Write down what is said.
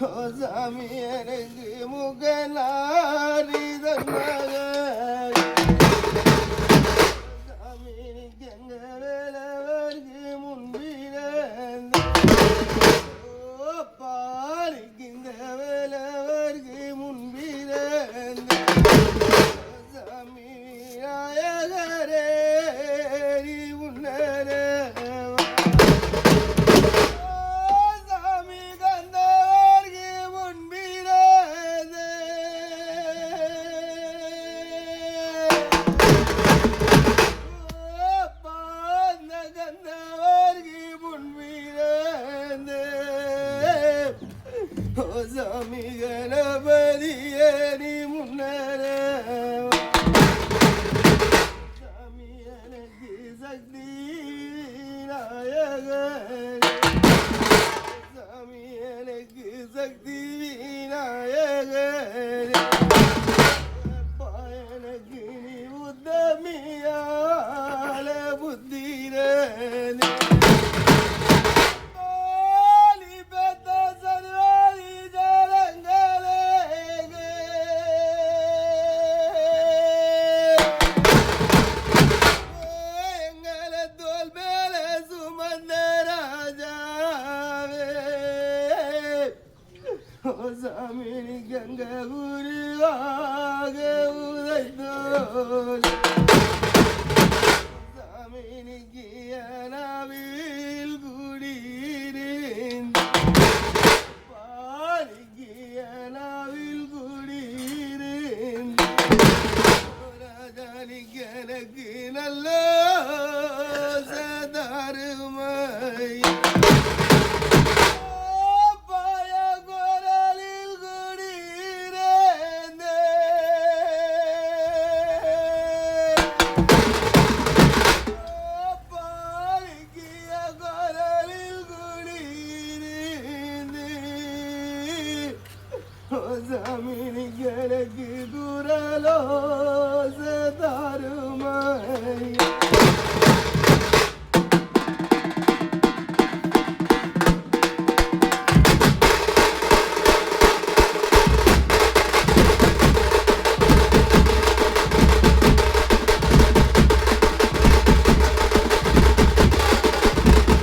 சாமி எனக்கு முகநாரி சாமி எங்களுக்கு வேலவர்க்கு முன்பிறந்த ஓ வேலவர்க்கு முன்பிறந்த சாமி நாயகரே சாமி கணபதியே நீ முன்னரே சாமி கங்க குருவாக உதைத்தோல் சாமி நீ குடியிருந்த பாலி கியனாவில் குடியிருந்த ராஜானிக்கு எனக்கு நல்ல சதாருமை. زمین گرگ دور لاز دارم